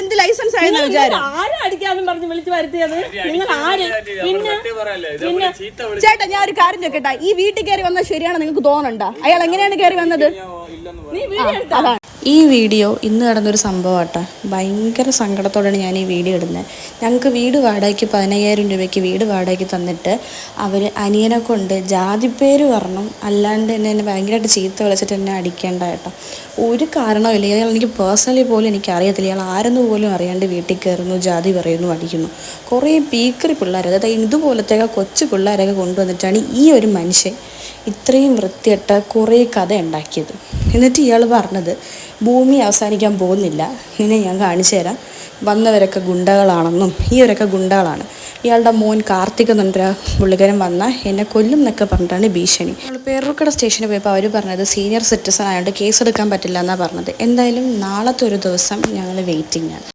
എന്ത് ലൈസൻസ് ആയെന്ന് വിചാരം? ആരും അടിക്കാന്നും പറഞ്ഞ് വിളിച്ചു വരുത്തിയത്? നിങ്ങൾ ആര്? പിന്നെ പിന്നെ ചേട്ടാ ഞാൻ ഒരു കാര്യം ചോദിക്കട്ടെ. ഈ വീട്ടിൽ കയറി വന്നത് ശരിയാണ് നിങ്ങൾക്ക് തോന്നണ്ട അയാൾ എങ്ങനെയാണ് കയറി വന്നത്? നീ വീഡിയോ എടുത്ത? അതാണ്. ഈ വീഡിയോ ഇന്ന് നടന്നൊരു സംഭവമാട്ടോ. ഭയങ്കര സങ്കടത്തോടെയാണ് ഞാൻ ഈ വീഡിയോ ഇടുന്നത്. ഞങ്ങൾക്ക് വീട് വാടകയ്ക്ക് പതിനയ്യായിരം രൂപയ്ക്ക് വീട് വാടകയ്ക്ക് തന്നിട്ട് അവർ അനിയനെ കൊണ്ട് ജാതിപ്പേര് പറഞ്ഞു അല്ലാണ്ട് എന്നെ എന്നെ ഭയങ്കരമായിട്ട് ചീത്ത വിളിച്ചിട്ട് എന്നെ അടിക്കേണ്ട കേട്ടോ. ഒരു കാരണമില്ല ഇയാൾ എനിക്ക് പേഴ്സണലി പോലും എനിക്ക് അറിയത്തില്ല. ഇയാൾ ആരെന്ന് പോലും അറിയാണ്ട് വീട്ടിൽ കയറുന്നു ജാതി പറയുന്നു അടിക്കുന്നു. കുറേ പീക്കറി പിള്ളേർ അതായത് ഇതുപോലത്തെ കൊച്ചു പിള്ളേരൊക്കെ കൊണ്ടുവന്നിട്ടാണ് ഈ ഒരു മനുഷ്യൻ ഇത്രയും വൃത്തിയിട്ട കുറേ കഥ ഉണ്ടാക്കിയത്. എന്നിട്ട് ഇയാൾ പറഞ്ഞത് ഭൂമി അവസാനിക്കാൻ പോകുന്നില്ല. നിന്നെ ഞാൻ കാണിച്ചു തരാം. വന്നവരൊക്കെ ഗുണ്ടകളാണെന്നും ഈവരൊക്കെ ഗുണ്ടകളാണ്. ഇയാളുടെ മോൻ കാർത്തിക് എന്ന് പറഞ്ഞ പുള്ളിക്കാരൻ വന്ന എന്നെ കൊല്ലും എന്നൊക്കെ പറഞ്ഞിട്ടാണ് ഭീഷണി. നമ്മൾ പേരൂർക്കട സ്റ്റേഷനിൽ പോയപ്പോൾ അവർ പറഞ്ഞത് സീനിയർ സിറ്റിസൺ ആയതുകൊണ്ട് കേസ് എടുക്കാൻ പറ്റില്ല എന്നാണ് പറഞ്ഞത്. എന്തായാലും നാളത്തെ ഒരു ദിവസം ഞങ്ങൾ വെയിറ്റിംഗ് ആണ്.